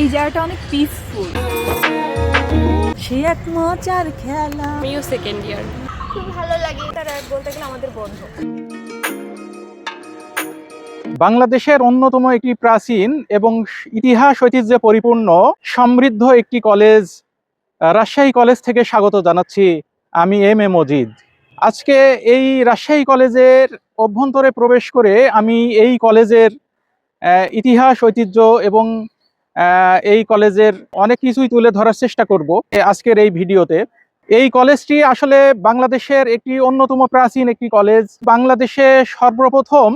এই জায়গাটা অনেক পিসফুল সে এক মজার খেলা। আমিও সেকেন্ড ইয়ার খুব ভালো লাগে তারা বলতে গেলে আমাদের বন্ধু। বাংলাদেশের অন্যতম একটি প্রাচীন এবং ইতিহাস ঐতিহ্যে পরিপূর্ণ সমৃদ্ধ একটি কলেজ রাজশাহী কলেজ থেকে স্বাগত জানাচ্ছি আমি এম এ মজিদ। আজকে এই রাজশাহী কলেজের অভ্যন্তরে প্রবেশ করে আমি এই কলেজের ইতিহাস ঐতিহ্য এবং এই কলেজের অনেক কিছুই তুলে ধরার চেষ্টা করব আজকের এই ভিডিওতে। এই কলেজটি আসলে বাংলাদেশের একটি অন্যতম প্রাচীন একটি কলেজ। বাংলাদেশে সর্বপ্রথম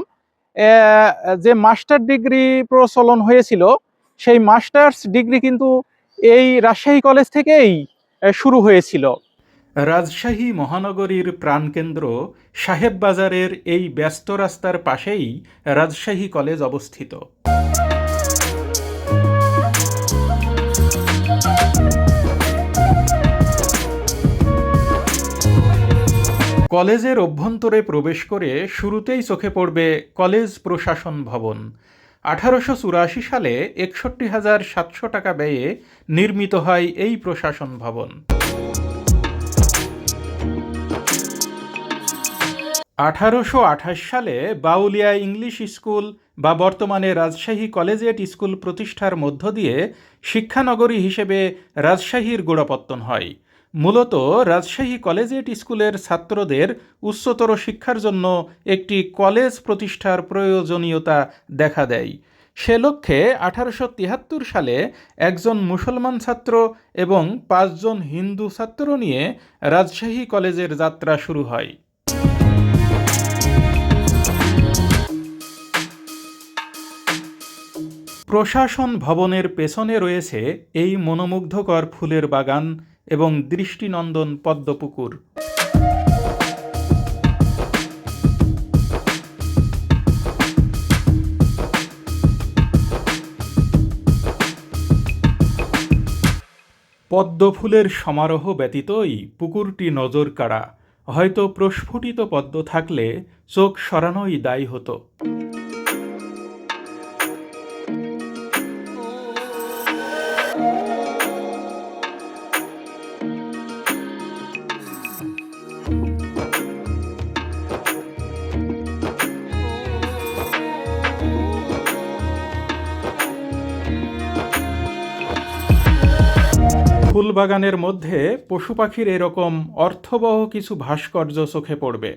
যে মাস্টার ডিগ্রি প্রচলন হয়েছিল, সেই মাস্টার্স ডিগ্রি কিন্তু এই রাজশাহী কলেজ থেকেই শুরু হয়েছিল। রাজশাহী মহানগরীর প্রাণকেন্দ্র সাহেব বাজারের এই ব্যস্ত রাস্তার পাশেই রাজশাহী কলেজ অবস্থিত। কলেজের অভ্যন্তরে প্রবেশ করে শুরুতেই চোখে পড়বে কলেজ প্রশাসন ভবন। আঠারোশো চুরাশি সালে একষট্টি হাজার সাতশো টাকা ব্যয়ে নির্মিত হয় এই প্রশাসন ভবন। আঠারোশো আঠাশ সালে বাউলিয়া ইংলিশ স্কুল বা বর্তমানে রাজশাহী কলেজিয়েট স্কুল প্রতিষ্ঠার মধ্য দিয়ে শিক্ষানগরী হিসেবে রাজশাহীর গোড়াপত্তন হয়। মূলত রাজশাহী কলেজিয়েট স্কুলের ছাত্রদের উচ্চতর শিক্ষার জন্য একটি কলেজ প্রতিষ্ঠার প্রয়োজনীয়তা দেখা দেয়। সে লক্ষ্যে আঠারোশো তিয়াত্তর সালে একজন মুসলমান ছাত্র এবং পাঁচজন হিন্দু ছাত্র নিয়ে রাজশাহী কলেজের যাত্রা শুরু হয়। প্রশাসন ভবনের পেছনে রয়েছে এই মনোমুগ্ধকর ফুলের বাগান। এবং দৃষ্টিনন্দন পদ্মপুকুর। পদ্মফুলের সমারোহ ব্যতীতই পুকুরটি নজর কাড়া হয়তো প্রস্ফুটিত পদ্ম থাকলে চোখ সরানোই দায়ী হতো। ফুলবাগানের মধ্যে পশু পাখির এরকম অর্থবহ কিছু ভাস্কর্য চোখে পড়বে।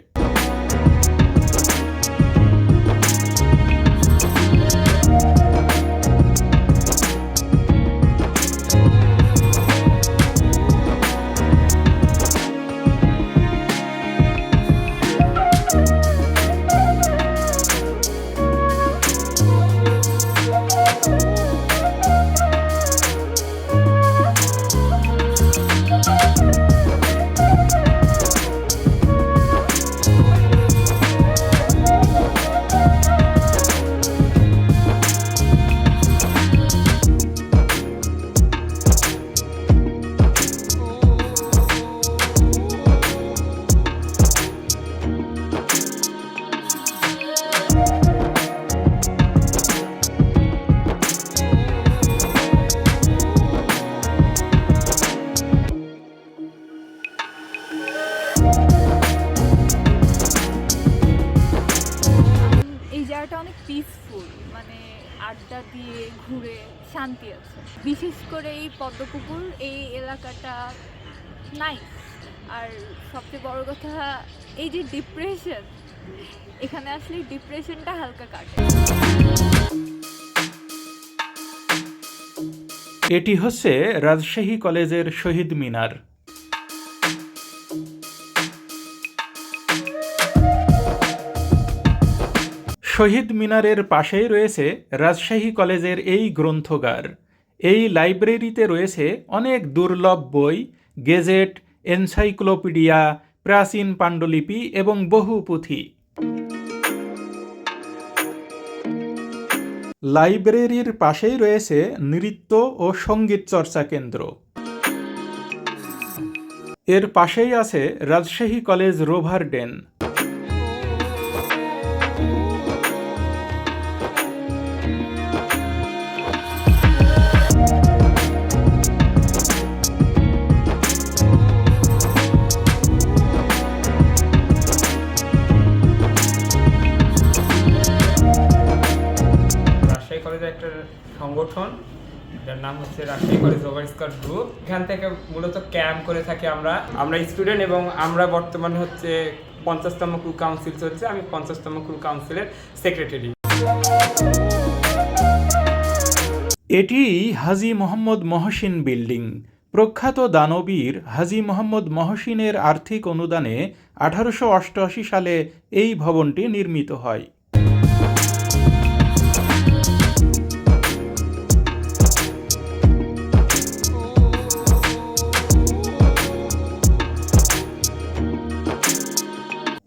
শান্তি আছে। বিশেষ করে এই পদ্মপুকুর, এই এলাকাটা নাই আর সবচেয়ে বড় কথা, এই যে ডিপ্রেশন এখানে আসলে ডিপ্রেশনটা হালকা কাটে। এটি হচ্ছে রাজশাহী কলেজের শহীদ মিনার। শহীদ মিনারের পাশেই রয়েছে রাজশাহী কলেজের এই গ্রন্থগার। এই লাইব্রেরিতে রয়েছে অনেক দুর্লভ বই, গেজেট, এনসাইক্লোপিডিয়া, প্রাচীন পাণ্ডুলিপি এবং বহু পুঁথি। লাইব্রেরির পাশেই রয়েছে নৃত্য ও সংগীত চর্চা কেন্দ্র। এর পাশেই আছে রাজশাহী কলেজ রোভার ডেন। মূলত ক্যাম্প করে থাকি আমরা। আমরা স্টুডেন্ট এবং আমরা বর্তমানে হচ্ছে পঞ্চাশতম ক্রু কাউন্সিল চলছে। আমি পঞ্চাশতম ক্রু কাউন্সিলের সেক্রেটারি এটি হাজি মোহাম্মদ মহসিন বিল্ডিং। প্রখ্যাত দানবীর হাজি মোহাম্মদ মহসিনের আর্থিক অনুদানে আঠারোশো অষ্টআশি সালে এই ভবনটি নির্মিত হয়।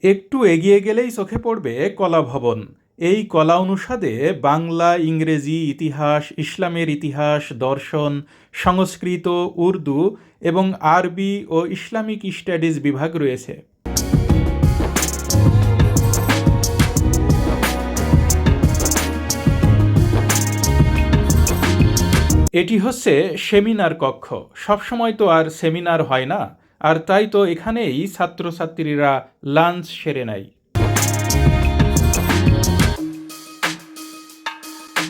একটু এগিয়ে গেলেই চোখে পড়বে কলা ভবন এই কলা অনুষদে বাংলা, ইংরেজি, ইতিহাস, ইসলামের ইতিহাস, দর্শন, সংস্কৃত, উর্দু এবং আরবি ও ইসলামিক স্টাডিজ বিভাগ রয়েছে। এটি হচ্ছে সেমিনার কক্ষ। সবসময় তো আর সেমিনার হয় না। আর তাই তো এখানেই ছাত্রছাত্রীরা লাঞ্চ সেরে নেয়।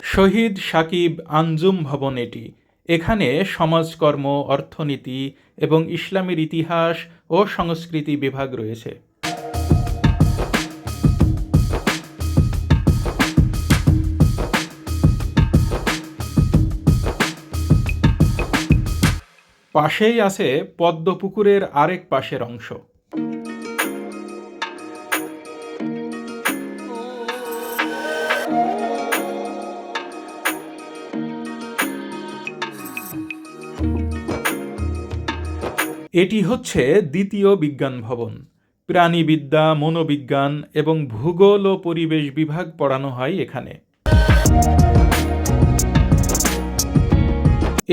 শহীদ সাকিব আঞ্জুম ভবন এটি। এখানে সমাজকর্ম, অর্থনীতি এবং ইসলামের ইতিহাস ও সংস্কৃতি বিভাগ রয়েছে। পাশেই আছে পদ্মপুকুরের আরেক পাশের অংশ। এটি হচ্ছে দ্বিতীয় বিজ্ঞান ভবন। প্রাণীবিদ্যা, মনোবিজ্ঞান এবং ভূগোল ও পরিবেশ বিভাগ পড়ানো হয় এখানে।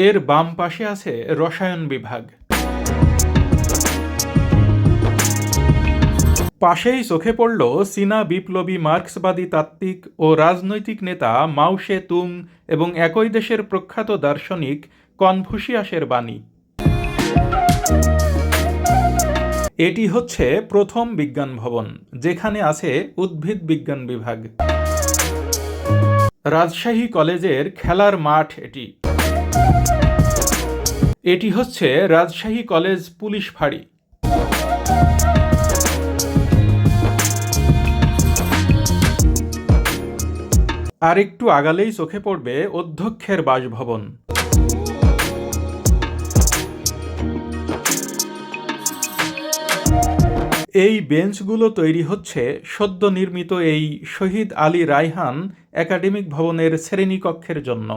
এর বাম পাশে আছে রসায়ন বিভাগ। পাশেই চোখে পড়ল চীনা বিপ্লবী মার্ক্সবাদী তাত্ত্বিক ও রাজনৈতিক নেতা মাও সে তুং এবং একই দেশের প্রখ্যাত দার্শনিক কনফুসিয়াসের বাণী। এটি হচ্ছে প্রথম বিজ্ঞান ভবন, যেখানে আছে উদ্ভিদ বিজ্ঞান বিভাগ। রাজশাহী কলেজের খেলার মাঠ এটি। এটি হচ্ছে রাজশাহী কলেজ পুলিশ ফাঁড়ি। আর একটু আগালেই চোখে পড়বে অধ্যক্ষের বাসভবন। এই বেঞ্চগুলো তৈরি হচ্ছে সদ্য নির্মিত এই শহীদ আলী রায়হান একাডেমিক ভবনের শ্রেণীকক্ষের জন্য।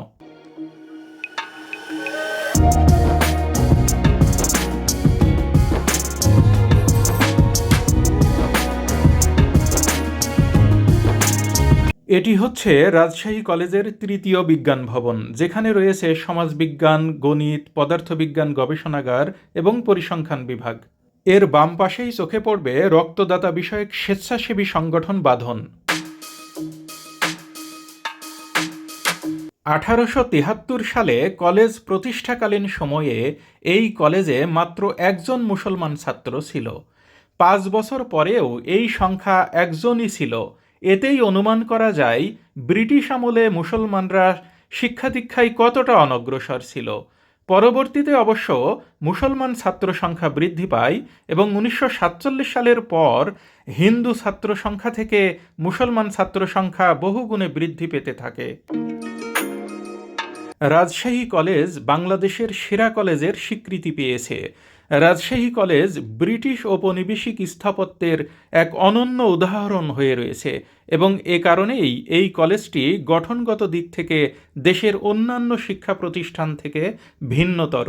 এটি হচ্ছে রাজশাহী কলেজের তৃতীয় বিজ্ঞান ভবন, যেখানে রয়েছে সমাজবিজ্ঞান, গণিত, পদার্থবিজ্ঞান, গবেষণাগার এবং পরিসংখ্যান বিভাগ। এর বাম পাশেই চোখে পড়বে রক্তদাতা বিষয়ক স্বেচ্ছাসেবী সংগঠন বাঁধন। আঠারোশো সালে কলেজ প্রতিষ্ঠাকালীন সময়ে এই কলেজে মাত্র একজন মুসলমান ছাত্র ছিল। পাঁচ বছর পরেও এই সংখ্যা একজনই ছিল। এতেই অনুমান করা যায়, ব্রিটিশ আমলে মুসলমানরা শিক্ষা দীক্ষায় কতটা অনগ্রসর ছিল। পরবর্তীতে অবশ্য মুসলমান ছাত্র সংখ্যা বৃদ্ধি পায় এবং উনিশশো সাতচল্লিশ সালের পর হিন্দু ছাত্র সংখ্যা থেকে মুসলমান ছাত্র সংখ্যা বহুগুণে বৃদ্ধি পেতে থাকে। রাজশাহী কলেজ বাংলাদেশের সেরা কলেজের স্বীকৃতি পেয়েছে। রাজশাহী কলেজ ব্রিটিশ ঔপনিবেশিক স্থাপত্যের এক অনন্য উদাহরণ হয়ে রয়েছে এবং এ কারণেই এই কলেজটি গঠনগত দিক থেকে দেশের অন্যান্য শিক্ষা প্রতিষ্ঠান থেকে ভিন্নতর।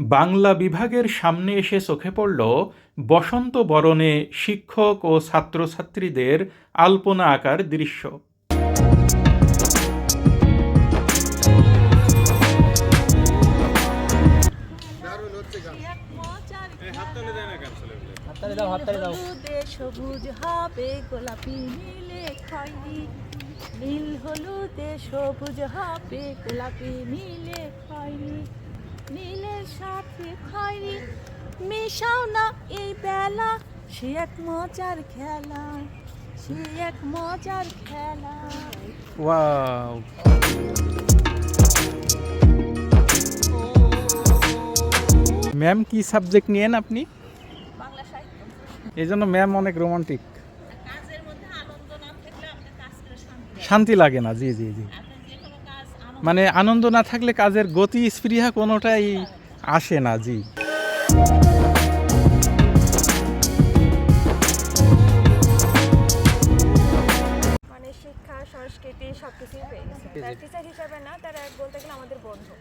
বাংলা বিভাগের সামনে এসে চোখে পড়ল বসন্ত বরণে শিক্ষক ও ছাত্রছাত্রীদের আলপনা আকার দৃশ্য। হলুদে সবুজ হবে গোলাপি নীলে খয়রি। নীল হলুদে সবুজ হবে গোলাপি নীলে খয়রি। নীলের সাথে খয়রি মেশাও না এই বেলা। সে এক মজার খেলা সে এক মজার খেলা। ওয়াও। ম্যাম কি সাবজেক্ট নিয়েন আপনি? এই জন্য ম্যাম অনেক রোমান্টিক কাজের মধ্যে আনন্দ না থাকলে আপনার কাজ করে শান্তি লাগে। না জি জি জি। মানে আনন্দ না থাকলে কাজের গতি স্পৃহা কোনোটাই আসে না জি। মানে শিক্ষা সংস্কৃতি সব কিছুই পেয়ে গেছে। টিচার হিসাবে না তারা বলতে গেলে আমাদের বন্ধু।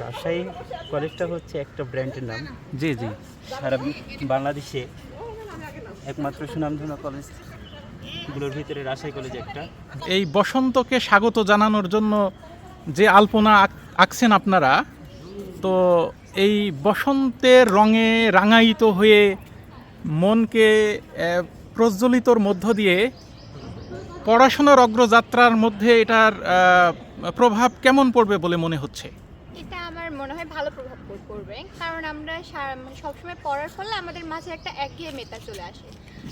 রাজশাহী কলেজটা হচ্ছে একটা ব্র্যান্ডের নাম। জি জি। সারা বাংলাদেশে একমাত্র সুনামধন্য কলেজগুলোর ভিতরে রাজশাহী কলেজ একটা। এই বসন্তকে স্বাগত জানানোর জন্য যে আলপনা আঁক- আঁকছেন আপনারা তো এই বসন্তের রঙে রাঙায়িত হয়ে মনকে প্রজ্বলিতর মধ্য দিয়ে পড়াশোনার অগ্রযাত্রার মধ্যে এটার প্রভাব কেমন পড়বে বলে মনে হচ্ছে? এটা আমার মনে হয় ভালো প্রভাব পড়বে। কারণ আমরা সবসময় পড়ার ফলে আমাদের মাঝে একটা একঘেয়েমেতা চলে আসে।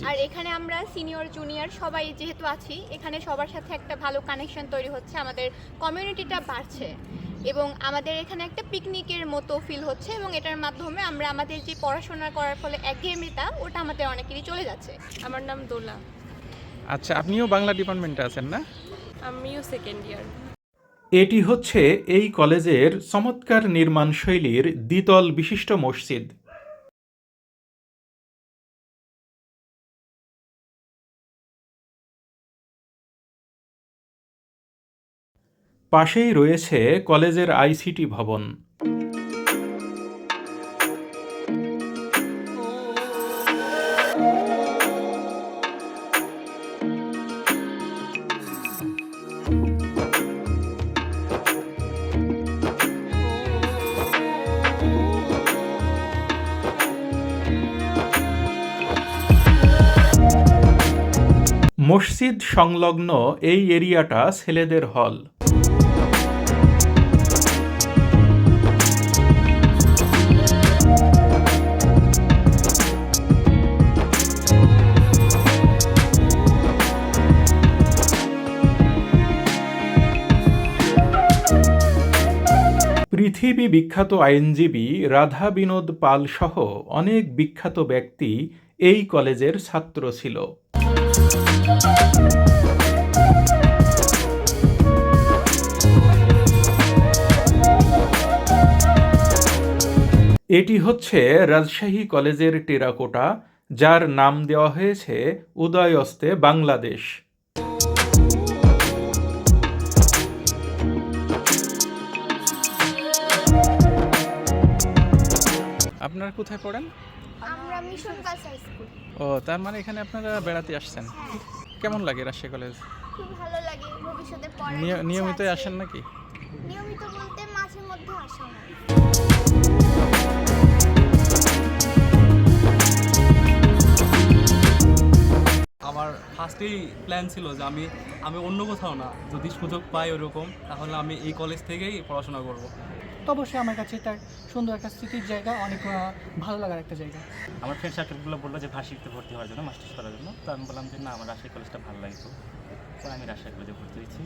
আর এখানে আমরা সিনিয়র জুনিয়র সবাই যেহেতু আছি এখানে সবার সাথে একটা ভালো কানেকশন তৈরি হচ্ছে আমাদের কমিউনিটিটা বাড়ছে। এবং আমাদের এখানে একটা পিকনিকের মতো ফিল হচ্ছে এবং এটার মাধ্যমে আমরা আমাদের যে পড়াশোনা করার ফলে একঘেয়েমিতা ওটা আমাদের অনেকেরই চলে যাচ্ছে। আমার নাম দোলা। আচ্ছা আপনিও বাংলা ডিপার্টমেন্টে আছেন না? আমিও সেকেন্ড ইয়ার এটি হচ্ছে এই কলেজের চমৎকার নির্মাণ শৈলীর দ্বিতল বিশিষ্ট মসজিদ। পাশেই রয়েছে কলেজের আইসিটি ভবন। মসজিদ সংলগ্ন এই এরিয়াটা ছেলেদের হল। পৃথিবী বিখ্যাত আইনজীবী রাধা বিনোদ পাল সহ অনেক বিখ্যাত ব্যক্তি এই কলেজের ছাত্র ছিল। এটি হচ্ছে রাজশাহী কলেজের টেরাকোটা যার নাম দেওয়া হয়েছে উদয়স্তে বাংলাদেশ। আপনারা কোথায় পড়েন? আমরা মিশন গার্লস হাই স্কুল। ও তার মানে এখানে আপনারা বেড়াতে আসছেন? কেমন লাগে রাজশাহী কলেজ? খুব ভালো লাগে ভবিষ্যতে পড়ার নিয়- ইচ্ছা নিয়মিতই আছে। আসেন নাকি? নিয়মিত বলতে মাঝে মধ্যে আসা হয়। আমার ফার্স্টেই প্ল্যান ছিল যে আমি আমি অন্য কোথাও না যদি সুযোগ পাই ওরকম তাহলে আমি এই কলেজ থেকেই পড়াশোনা করব। তো অবশ্যই আমার কাছে এটা সুন্দর একটা স্মৃতির জায়গা, অনেক ভালো লাগার একটা জায়গা। আমার ফ্রেন্ড সার্কেলগুলো বলল যে ভার্সিটিতে ভর্তি হওয়ার জন্য মাস্টার্স করার জন্য। তো আমি বললাম যে না, আমার রাজশাহী কলেজটা ভালো লাগতো তো আমি রাজশাহী কলেজে ভর্তি হয়েছি।